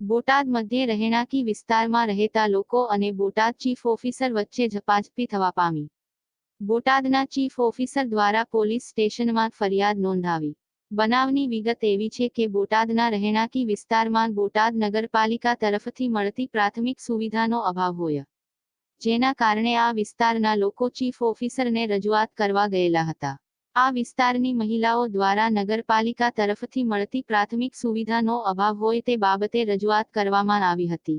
બોટાદ મધ્યે રહેણાંકી વિસ્તારમાં રહેતા લોકો અને બોટાદ ચીફ ઓફિસર વચ્ચે ઝપાઝપી થવા પામી. બોટાદના ચીફ ઓફિસર દ્વારા પોલીસ સ્ટેશનમાં ફરિયાદ નોંધાવી. બનાવની વિગત એવી છે કે બોટાદના રહેણાંકી વિસ્તારમાં બોટાદ નગરપાલિકા તરફથી મળતી પ્રાથમિક સુવિધાનો અભાવ હોય. જેના કારણે આ વિસ્તારના લોકો ચીફ ઓફિસરને રજૂઆત કરવા ગયેલા હતા. આ વિસ્તારની મહિલાઓ દ્વારા નગરપાલિકા તરફથી મળતી પ્રાથમિક સુવિધાનો અભાવ હોય તે બાબતે રજૂઆત કરવામાં આવી હતી.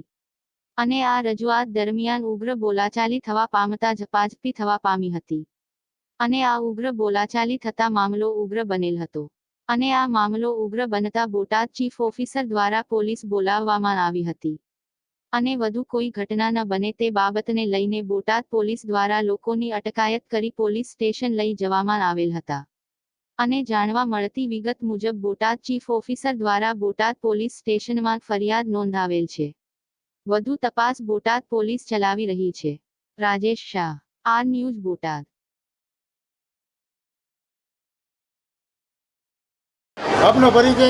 અને આ રજૂઆત દરમિયાન ઉગ્ર બોલાચાલી થવા પામતા ઝપાઝપી થવા પામી હતી. અને આ ઉગ્ર બોલાચાલી થતા મામલો ઉગ્ર બનેલ હતો. અને આ મામલો ઉગ્ર બનતા બોટાદ ચીફ ઓફિસર દ્વારા પોલીસ બોલાવવામાં આવી હતી. અને વધુ કોઈ ઘટના ન બને તે બાબતને લઈને બોટાદ પોલીસ દ્વારા લોકોની અટકાયત કરી પોલીસ સ્ટેશન લઈ જવામાં આવેલ હતા. અને જાણવા મળતી વિગત મુજબ બોટાદ ચીફ ઓફિસર દ્વારા બોટાદ પોલીસ સ્ટેશનમાં ફરિયાદ નોંધાવેલ છે. વધુ તપાસ બોટાદ પોલીસ ચલાવી રહી છે. Rajesh Shah, R news Botad. આપનો પરિચય?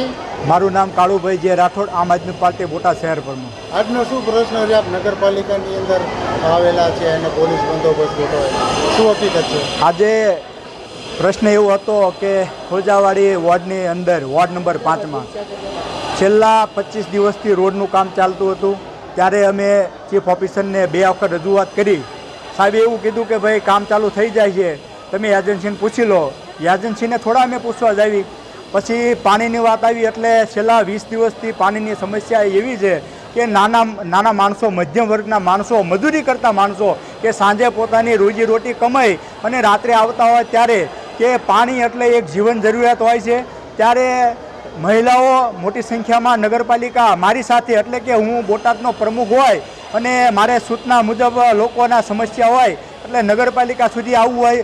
મારું નામ કાળુભાઈ જે રાઠોડ આમ આદમી પાર્ટી બોટાદ શહેર પરનું. આજનો શું પ્રશ્ન છે? આપ નગરપાલિકાની અંદર આવેલા છે અને પોલીસ બંદોબસ્ત ગોઠવાય શું હકીકત છે? આજે પ્રશ્ન એવો હતો કે ખોજાવાડી વોર્ડની અંદર વોર્ડ નંબર પાંચમાં છેલ્લા પચીસ દિવસથી રોડનું કામ ચાલતું હતું. ત્યારે અમે ચીફ ઓફિસરને બે વખત રજૂઆત કરી. સાહેબે એવું કીધું કે ભાઈ કામ ચાલુ થઈ જાય છે. તમે એજન્સીને પૂછી લો. એજન્સીને થોડા અમે પૂછવા જ આવી પછી પાણીની વાત આવી એટલે છેલ્લા વીસ દિવસથી પાણીની સમસ્યા એવી છે કે નાના નાના માણસો, મધ્યમ વર્ગના માણસો, મજૂરી કરતા માણસો કે સાંજે પોતાની રોજીરોટી કમાઈ અને રાત્રે આવતા હોય ત્યારે કે પાણી એટલે એક જીવન જરૂરિયાત હોય છે. ત્યારે મહિલાઓ મોટી સંખ્યામાં નગરપાલિકા મારી સાથે એટલે કે હું બોટાદનો પ્રમુખ હોય અને મારે સૂચના મુજબ લોકોના સમસ્યા હોય એટલે નગરપાલિકા સુધી આવવું હોય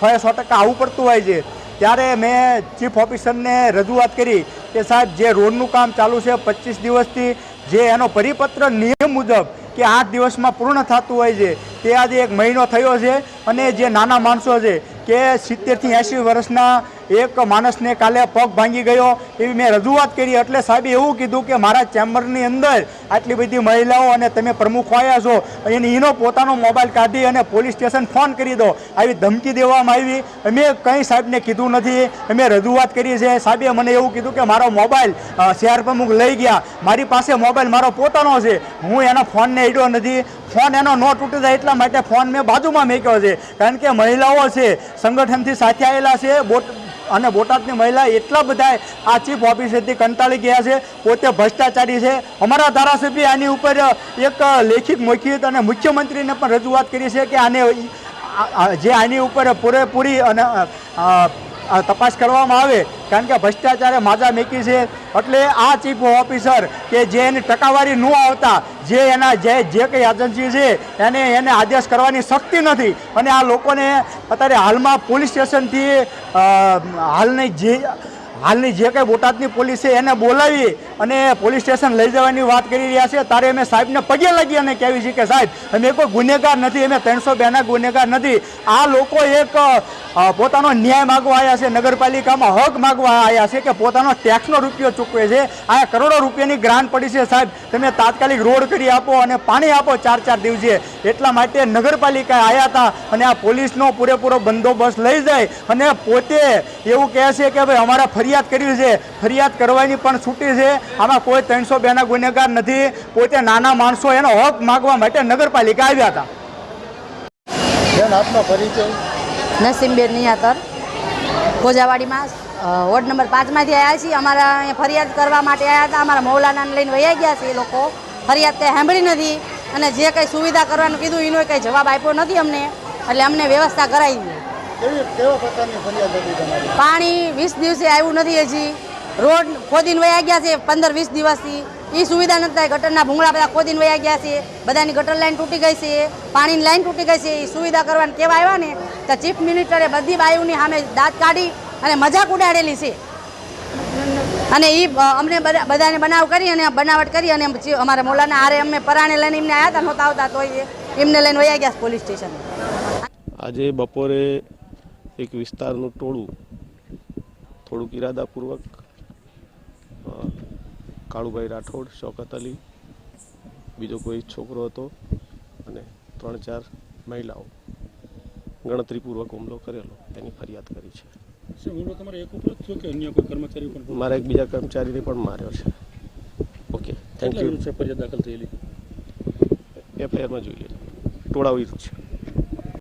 સો સો ટકા આવવું પડતું હોય છે. ત્યારે મેં ચીફ ઓફિસરને રજૂઆત કરી કે સાહેબ, જે રોડનું કામ ચાલુ છે પચીસ દિવસથી, જે એનો પરિપત્ર નિયમ મુજબ કે આઠ દિવસમાં પૂર્ણ થતું હોય છે, તે આજે એક મહિનો થયો છે અને જે નાના માણસો છે, કે સિત્તેરથી એંશી વર્ષના એક માણસને કાલે પગ ભાંગી ગયો એવી મેં રજૂઆત કરી. એટલે સાહેબે એવું કીધું કે મારા ચેમ્બરની અંદર આટલી બધી મહિલાઓ અને તમે પ્રમુખ આવ્યા છો, એની એનો પોતાનો મોબાઈલ કાઢી અને પોલીસ સ્ટેશન ફોન કરી દો. આવી ધમકી દેવામાં આવી. અમે કંઈ સાહેબને કીધું નથી. અમે રજૂઆત કરી છે. સાહેબે મને એવું કીધું કે મારો મોબાઈલ શહેર પ્રમુખ લઈ ગયા. મારી પાસે મોબાઈલ મારો પોતાનો છે. હું એના ફોનને ઈડ્યો નથી. ફોન એનો ન તૂટી જાય એટલા માટે ફોન મેં બાજુમાં મૂક્યો છે. કારણ કે મહિલાઓ છે, સંગઠનથી સાથે આવેલા છે, બોટ અને બોટાદની મહિલા એટલા બધા આ ચીફ ઓફિસરથી કંટાળી ગયા છે, પોતે ભ્રષ્ટાચારી છે. અમારા ધારાસભ્ય આની ઉપર એક લેખિત મૌખિત અને મુખ્યમંત્રીને પણ રજૂઆત કરી છે કે આને જે આની ઉપર પૂરેપૂરી અને તપાસ કરવામાં આવે, કારણ કે ભ્રષ્ટાચારે માજા મેકી છે. એટલે આ ચીફ ઓફિસર કે જે એની ટકાવારી ન આવતા, જે એના જે જે કંઈ એજન્સી છે, એને એને આદેશ કરવાની શક્તિ નથી. અને આ લોકોને અત્યારે હાલમાં પોલીસ સ્ટેશનથી હાલની જે હાલની જે કંઈ બોટાદની પોલીસ છે, એને બોલાવી અને પોલીસ સ્ટેશન લઈ જવાની વાત કરી રહ્યા છે. ત્યારે અમે સાહેબને પગે લાગી અને કહેવી છે કે સાહેબ, અમે કોઈ ગુનેગાર નથી, અમે ત્રણસો બેના ગુનેગાર નથી. આ લોકો એક પોતાનો ન્યાય માગવા આવ્યા છે. નગરપાલિકામાં હક માગવા આવ્યા છે કે પોતાનો ટેક્સનો રૂપિયો ચૂકવે છે. આ કરોડો રૂપિયાની ગ્રાન્ટ પડી છે સાહેબ. તમે તાત્કાલિક રોડ કરી આપો અને પાણી આપો ચાર ચાર દિવસે. એટલા માટે નગરપાલિકા આવ્યા હતા અને આ પોલીસનો પૂરેપૂરો બંદોબસ્ત લઈ જાય અને પોતે એવું કહે છે કે ભાઈ, અમારા ફરિયાદ કરવી છે. ફરિયાદ કરવાની પણ છૂટી છે. આમાં કોઈ ત્રણસો બેના ગુનેગાર નથી પોતે નાના માણસો એનો હક માગવા માટે નગરપાલિકા આવ્યા હતા. બેન આપનો પરિચય? નસીમબેન નિયાતર. ખોજાવાડીમાં વોર્ડ નંબર પાંચમાંથી આવ્યા છીએ. અમારા અહીંયા ફરિયાદ કરવા માટે આવ્યા હતા. અમારા મૌલાનાને લઈને વૈયા ગયા છે એ લોકો. ફરિયાદ કંઈ સાંભળી નથી અને જે કંઈ સુવિધા કરવાનું કીધું એનો કંઈ જવાબ આપ્યો નથી અમને. એટલે અમને વ્યવસ્થા કરાવી તમારી? પાણી વીસ દિવસે આવ્યું નથી હજી. રોડ ખોદીને વયા ગયા છે પંદર, વીસ દિવસથી. એ સુવિધા નથી ગટરના ભૂંગળા બધા ખોદીને વયા ગયા છે. બધાની ગટર લાઈન તૂટી ગઈ છે, પાણીની લાઈન તૂટી ગઈ છે એ સુવિધા કરવાની કેવા આવ્યા ને? તો ચીફ મિનિસ્ટરે બધી બાયુની સામે દાંત કાઢી અને મજાક ઉડાડેલી છે. અને એ અમને બધા- બધાને બનાવ કરી અને બનાવટ કરી અને અમારા મોલાના આરે અમે પરાણે લઈને એમને આવ્યા હતા, નહોતા આવતા તો એમને લઈને વયા ગયા પોલીસ સ્ટેશન. આજે બપોરે એક વિસ્તારનું ટોળું થોડુંક ઇરાદાપૂર્વક કાળુભાઈ રાઠોડ શોકત અલી બીજો કોઈ છોકરો હતો અને ત્રણ ચાર મહિલાઓ ગણતરીપૂર્વક હુમલો કરેલો એની ફરિયાદ કરી છે. શું તમારે એક ઉપર જ થયો કે અન્ય કર્મચારી પણ? મારા એક બીજા કર્મચારીને પણ માર્યો છે. ઓકે થેન્ક યુ ફરિયાદ દાખલ થયેલી? એફઆઈઆરમાં જોઈ લેજો ટોળાવી છે.